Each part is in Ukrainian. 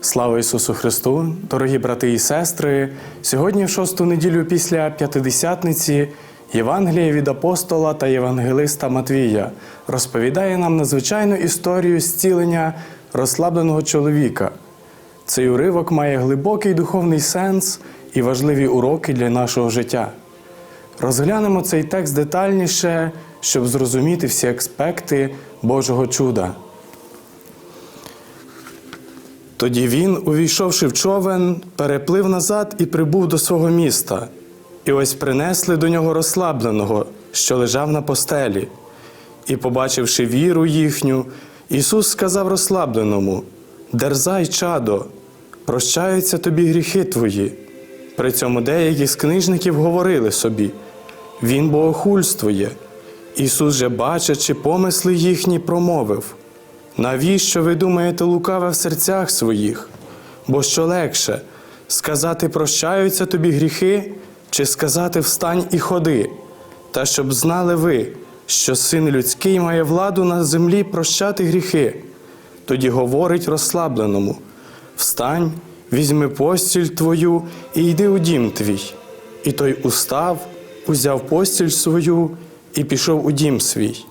Слава Ісусу Христу, дорогі брати і сестри! Сьогодні, в шосту неділю після п'ятидесятниці, Євангеліє від апостола та євангелиста Матвія розповідає нам надзвичайну історію зцілення розслабленого чоловіка. Цей уривок має глибокий духовний сенс і важливі уроки для нашого життя. Розглянемо цей текст детальніше, щоб зрозуміти всі аспекти Божого чуда. Тоді він, увійшовши в човен, переплив назад і прибув до свого міста. І ось принесли до нього розслабленого, що лежав на постелі. І, побачивши віру їхню, Ісус сказав розслабленому: Дерзай, чадо, прощаються тобі гріхи твої. При цьому деякі з книжників говорили собі: Він богохульствує. Ісус же, бачачи помисли їхні, промовив. Навіщо ви думаєте лукаве в серцях своїх? Бо що легше сказати прощаються тобі гріхи, чи сказати встань і ходи, та щоб знали ви, що син людський має владу на землі прощати гріхи. Тоді говорить розслабленому: Встань, візьми постіль твою і йди у дім твій. І той устав, узяв постіль свою і пішов у дім свій.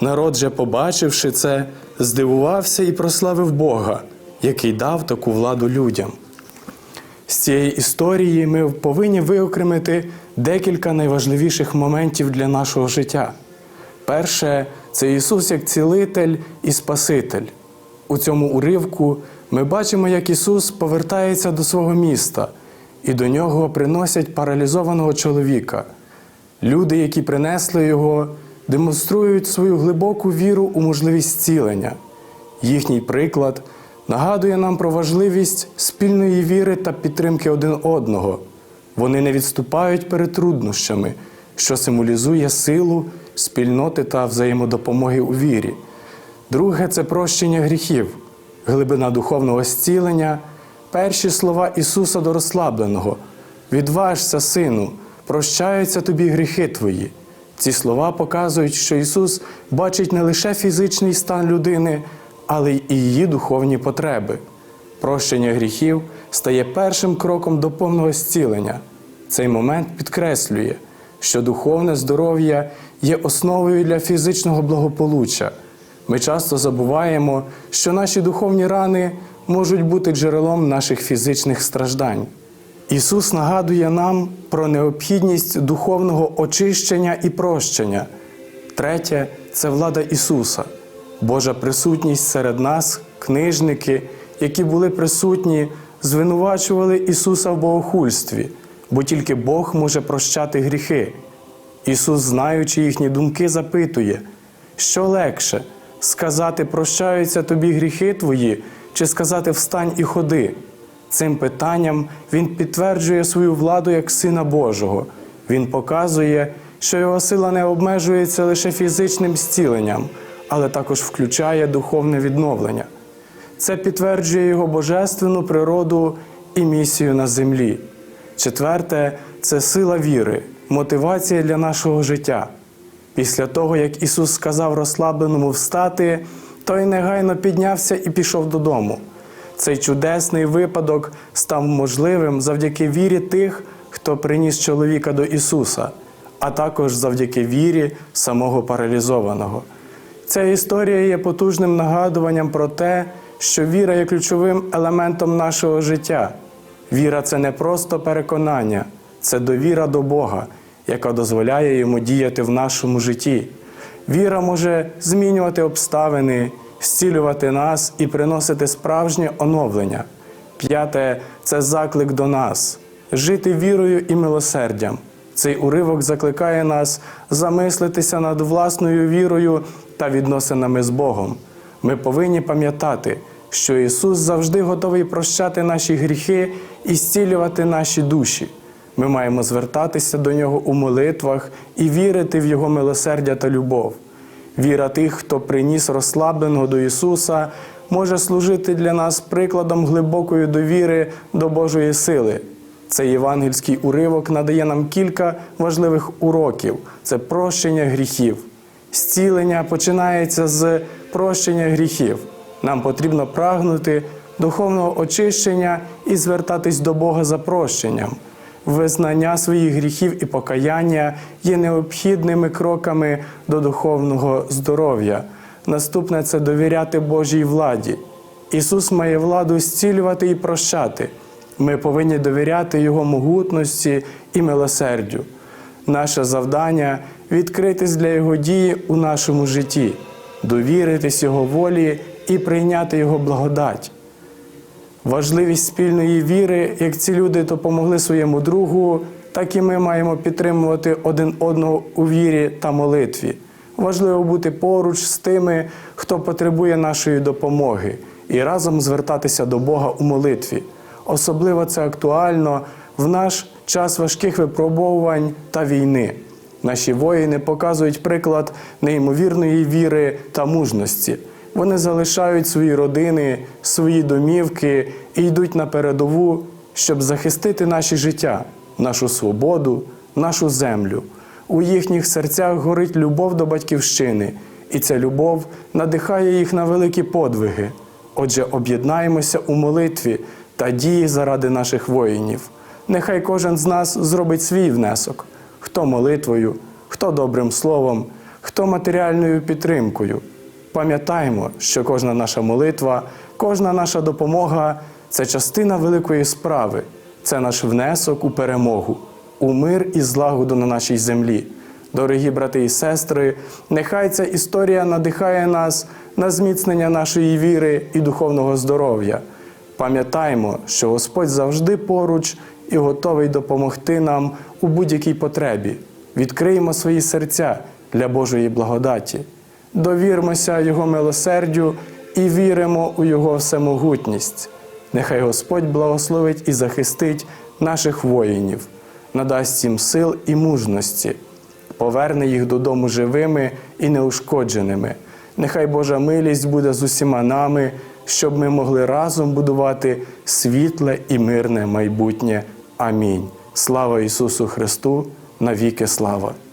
Народ же, побачивши це, здивувався і прославив Бога, який дав таку владу людям. З цієї історії ми повинні виокремити декілька найважливіших моментів для нашого життя. Перше це Ісус як цілитель і Спаситель. У цьому уривку ми бачимо, як Ісус повертається до свого міста, і до нього приносять паралізованого чоловіка. Люди, які принесли його, демонструють свою глибоку віру у можливість зцілення. Їхній приклад нагадує нам про важливість спільної віри та підтримки один одного. Вони не відступають перед труднощами, що символізує силу, спільноти та взаємодопомоги у вірі. Друге це прощення гріхів, глибина духовного зцілення, перші слова Ісуса до розслабленого: Відважся, сину, прощаються тобі гріхи твої. Ці слова показують, що Ісус бачить не лише фізичний стан людини, але й її духовні потреби. Прощення гріхів стає першим кроком до повного зцілення. Цей момент підкреслює, що духовне здоров'я є основою для фізичного благополуччя. Ми часто забуваємо, що наші духовні рани можуть бути джерелом наших фізичних страждань. Ісус нагадує нам про необхідність духовного очищення і прощення. Третє це влада Ісуса, Божа присутність серед нас, книжники, які були присутні, звинувачували Ісуса в богохульстві, бо тільки Бог може прощати гріхи. Ісус, знаючи їхні думки, запитує, що легше сказати прощаються тобі гріхи твої, чи сказати встань і ходи. Цим питанням Він підтверджує свою владу як Сина Божого. Він показує, що його сила не обмежується лише фізичним зціленням, але також включає духовне відновлення. Це підтверджує його божественну природу і місію на землі. Четверте це сила віри, мотивація для нашого життя. Після того, як Ісус сказав розслабленому встати, той негайно піднявся і пішов додому. Цей чудесний випадок став можливим завдяки вірі тих, хто приніс чоловіка до Ісуса, а також завдяки вірі самого паралізованого. Ця історія є потужним нагадуванням про те, що віра є ключовим елементом нашого життя. Віра це не просто переконання, це довіра до Бога, яка дозволяє йому діяти в нашому житті. Віра може змінювати обставини, зцілювати нас і приносити справжнє оновлення. П'яте це заклик до нас, жити вірою і милосердям. Цей уривок закликає нас замислитися над власною вірою та відносинами з Богом. Ми повинні пам'ятати, що Ісус завжди готовий прощати наші гріхи і зцілювати наші душі. Ми маємо звертатися до Нього у молитвах і вірити в Його милосердя та любов. Віра тих, хто приніс розслабленого до Ісуса, може служити для нас прикладом глибокої довіри до Божої сили. Цей євангельський уривок надає нам кілька важливих уроків: це прощення гріхів. Зцілення починається з прощення гріхів. Нам потрібно прагнути духовного очищення і звертатись до Бога за прощенням. Визнання своїх гріхів і покаяння є необхідними кроками до духовного здоров'я. Наступне це довіряти Божій владі. Ісус має владу зцілювати і прощати. Ми повинні довіряти Його могутності і милосердю. Наше завдання відкритись для Його дії у нашому житті, довіритись Його волі і прийняти Його благодать. Важливість спільної віри, як ці люди допомогли своєму другу, так і ми маємо підтримувати один одного у вірі та молитві. Важливо бути поруч з тими, хто потребує нашої допомоги, і разом звертатися до Бога у молитві. Особливо це актуально в наш час важких випробовувань та війни. Наші воїни показують приклад неймовірної віри та мужності. Вони залишають свої родини, свої домівки і йдуть на передову, щоб захистити наші життя, нашу свободу, нашу землю. У їхніх серцях горить любов до батьківщини, і ця любов надихає їх на великі подвиги. Отже, об'єднаємося у молитві та дії заради наших воїнів. Нехай кожен з нас зробить свій внесок: хто молитвою, хто добрим словом, хто матеріальною підтримкою. Пам'ятаємо, що кожна наша молитва, кожна наша допомога це частина великої справи, це наш внесок у перемогу, у мир і злагоду на нашій землі. Дорогі брати і сестри, нехай ця історія надихає нас на зміцнення нашої віри і духовного здоров'я. Пам'ятаємо, що Господь завжди поруч і готовий допомогти нам у будь-якій потребі. Відкриємо свої серця для Божої благодаті довірмося Його милосердю і віримо у Його всемогутність. Нехай Господь благословить і захистить наших воїнів, надасть їм сил і мужності, поверне їх додому живими і неушкодженими. Нехай Божа милість буде з усіма нами, щоб ми могли разом будувати світле і мирне майбутнє. Амінь. Слава Ісусу Христу! Навіки слава!